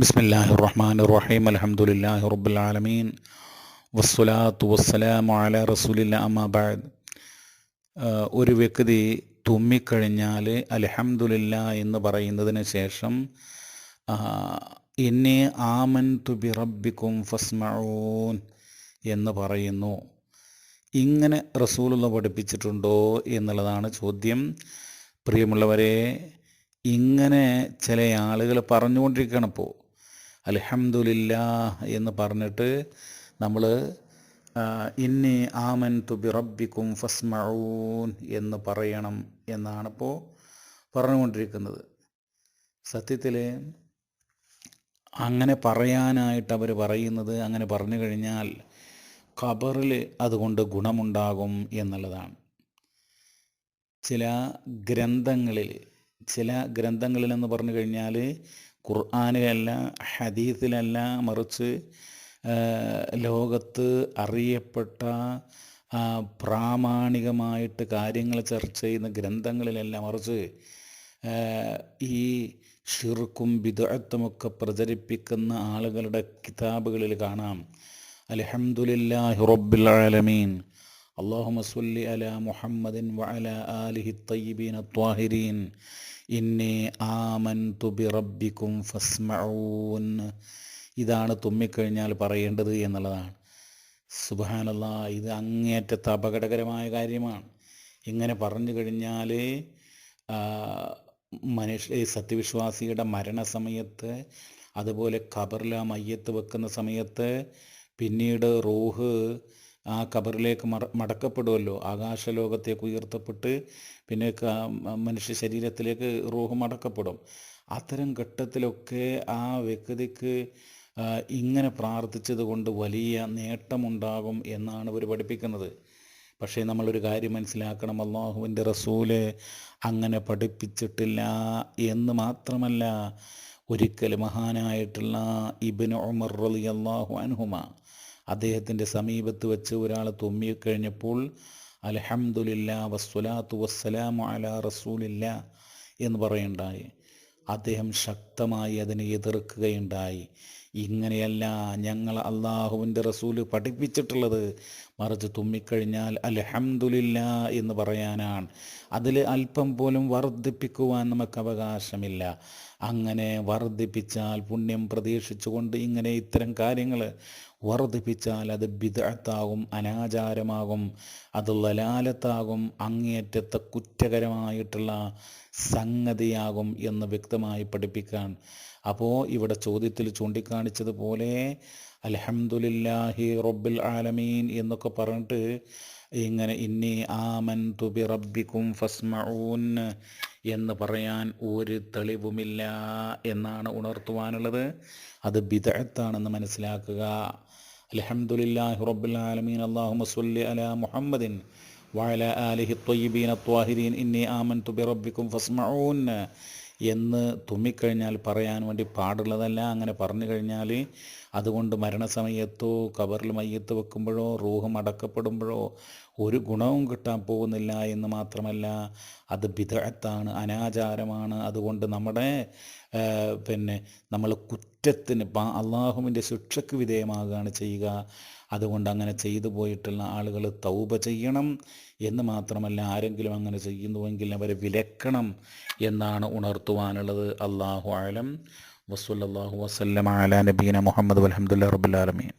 ബിസ്മില്ലാഹി റഹ്മാൻ റഹീം അലഹമുല്ലാഹി റബ്ബുലാലമീൻ വസ്സലാത്തു വസ്സലാമു അല റസൂലില്ല അമ്മാബാദ് ഒരു വ്യക്തി തുമ്മിക്കഴിഞ്ഞാൽ അലഹമുല്ല എന്ന് പറയുന്നതിന് ശേഷം എന്നെ ആമൻ തുബി റബ്ബിക്കും ഫസ്മഊൻ എന്ന് പറയുന്നു. ഇങ്ങനെ റസൂലുള്ള പഠിപ്പിച്ചിട്ടുണ്ടോ എന്നുള്ളതാണ് ചോദ്യം. പ്രിയമുള്ളവരെ ഇങ്ങനെ ചില ആളുകൾ പറഞ്ഞുകൊണ്ടിരിക്കണം ഇപ്പോൾ. അലഹമുല്ല എന്ന് പറഞ്ഞിട്ട് നമ്മൾ ഇന്നി ആമൻ തുബി റബ്ബിക്കും ഫസ്മഊൻ എന്ന് പറയണം എന്നാണിപ്പോൾ പറഞ്ഞുകൊണ്ടിരിക്കുന്നത്. സത്യത്തിൽ അങ്ങനെ പറയാനായിട്ട് അവർ പറയുന്നത് അങ്ങനെ പറഞ്ഞു കഴിഞ്ഞാൽ ഖബറിൽ അതുകൊണ്ട് ഗുണമുണ്ടാകും എന്നുള്ളതാണ്. ചില ഗ്രന്ഥങ്ങളിൽ ചില ഗ്രന്ഥങ്ങളിലെന്ന് പറഞ്ഞു കഴിഞ്ഞാൽ ഖുർആാനിലല്ല ഹദീസിലല്ല മറിച്ച് ലോകത്ത് അറിയപ്പെട്ട പ്രാമാണികമായിട്ട് കാര്യങ്ങൾ ചർച്ച ചെയ്യുന്ന ഗ്രന്ഥങ്ങളിലല്ല മറിച്ച് ഈ ഷിർക്കും വിദഗ്ധമൊക്കെ പ്രചരിപ്പിക്കുന്ന ആളുകളുടെ കിതാബുകളിൽ കാണാം. അലഹമുല്ലാ റബ്ബിൽ ആലമീൻ. അള്ളാഹു സല്ലി അല മുഹമ്മദിൻ وعلى ആലിഹി الطيبين ത്വാഹിരീൻ ഇന്നി آمنت بربكم فاسمعون ഇതാണ് തുമ്മിക്കഴിഞ്ഞാൽ പറയേണ്ടത് എന്നുള്ളതാണ്. സുബാനല്ല ഇത് അങ്ങേറ്റത്തെ അപകടകരമായ കാര്യമാണ്. ഇങ്ങനെ പറഞ്ഞു കഴിഞ്ഞാൽ മനുഷ്യ സത്യവിശ്വാസിയുടെ മരണസമയത്ത് അതുപോലെ ഖബറിൽ ആ മയ്യത്ത് വെക്കുന്ന സമയത്ത് പിന്നീട് റൂഹ് ആ കബറിലേക്ക് മട മടക്കപ്പെടുമല്ലോ ആകാശലോകത്തേക്ക് ഉയർത്തപ്പെട്ട് പിന്നെ മനുഷ്യ ശരീരത്തിലേക്ക് റൂഹ് മടക്കപ്പെടും. അത്തരം ഘട്ടത്തിലൊക്കെ ആ വ്യക്തിക്ക് ഇങ്ങനെ പ്രാർത്ഥിച്ചത് കൊണ്ട് വലിയ നേട്ടമുണ്ടാകും എന്നാണ് ഇവർ പഠിപ്പിക്കുന്നത്. പക്ഷേ നമ്മളൊരു കാര്യം മനസ്സിലാക്കണം. അള്ളാഹുവിന്റെ റസൂൽ അങ്ങനെ പഠിപ്പിച്ചിട്ടില്ല എന്ന് മാത്രമല്ല ഒരിക്കൽ മഹാനായിട്ടുള്ള ഇബിൻ ഉമർ റലി അള്ളാഹു അൻഹുമ അദ്ദേഹത്തിന്റെ സമീപത്ത് വെച്ച് ഒരാൾ തുമ്മിക്കഴിഞ്ഞപ്പോൾ അലഹമുല്ല വസ്വലാത്തു വസ്സലാമു അല റസൂലില്ല എന്ന് പറയുണ്ടായി. അദ്ദേഹം ശക്തമായി അതിനെ എതിർക്കുകയുണ്ടായി. ഇങ്ങനെയല്ല ഞങ്ങൾ അള്ളാഹുവിന്റെ റസൂൽ പഠിപ്പിച്ചിട്ടുള്ളത്. മറിച്ച് തുമ്മിക്കഴിഞ്ഞാൽ അലഹമുല്ല എന്ന് പറയാനാണ്. അതിൽ അല്പം പോലും വർദ്ധിപ്പിക്കുവാൻ നമുക്ക് അവകാശമില്ല. അങ്ങനെ വർദ്ധിപ്പിച്ചാൽ പുണ്യം പ്രതീക്ഷിച്ചുകൊണ്ട് ഇങ്ങനെ ഇത്തരം കാര്യങ്ങൾ വർദ്ധിപ്പിച്ചാൽ അത് ബിദഅത്താകും അനാചാരമാകും അത് ലലാലത്താകും അങ്ങേയറ്റത്തെ കുറ്റകരമായിട്ടുള്ള സംഗതിയാകും എന്ന് വ്യക്തമായി പഠിപ്പിക്കാൻ. അപ്പോൾ ഇവിടെ ചോദ്യത്തിൽ ചൂണ്ടിക്കാണിച്ചതുപോലെ അലഹമുല്ലാഹി റബ്ബിൽ ആലമീൻ എന്നൊക്കെ പറഞ്ഞിട്ട് ഇങ്ങനെ ഇന്നി ആമൻ തുബി റബ്ബിക്കും ഫസ്മഊൻ എന്ന് പറയാൻ ഒരു തെളിവുമില്ല എന്നാണ് ഉണർത്തുവാനുള്ളത്. അത് ബിദഅത്താണെന്ന് മനസ്സിലാക്കുക. അലഹമുല്ലാഹി റബ്ബിൽ ആലമീൻ. അള്ളാഹു മസ്വല്ലി അല മുഹമ്മദിൻ ആലിഹി ത്വയ്യിബീൻ ത്വാഹിരീൻ ഇന്നി ആമൻ തുബി റബ്ബിക്കും ഫസ്മഊൻ. എന്ന് തുമ്മിക്കഴിഞ്ഞാൽ പറയാൻ വേണ്ടി പാടുള്ളതല്ല. അങ്ങനെ പറഞ്ഞു കഴിഞ്ഞാൽ അതുകൊണ്ട് മരണസമയത്തോ കബറിൽ മയ്യത്ത് വെക്കുമ്പോഴോ റൂഹം അടക്കപ്പെടുമ്പോഴോ ഒരു ഗുണവും കിട്ടാൻ പോകുന്നില്ല എന്ന് മാത്രമല്ല അത് ബിദഅത്താണ് അനാചാരമാണ്. അതുകൊണ്ട് നമ്മുടെ പിന്നെ നമ്മൾ കുറ്റത്തിന് അള്ളാഹുവിന്റെ ശിക്ഷയ്ക്ക് വിധേയമാകുകയാണ് ചെയ്യുക. അതുകൊണ്ട് അങ്ങനെ ചെയ്തു പോയിട്ടുള്ള ആളുകൾ തൗബ ചെയ്യണം എന്ന് മാത്രമല്ല ആരെങ്കിലും അങ്ങനെ ചെയ്യുന്നുവെങ്കിൽ അവരെ വിലക്കണം എന്നാണ് ഉണർത്തുവാനുള്ളത്. അള്ളാഹു ആലം വസ്വല്ലാഹു വസ്ലം ആല നബീന മുഹമ്മദ് അലഹമുല്ല റബുലാലമീൻ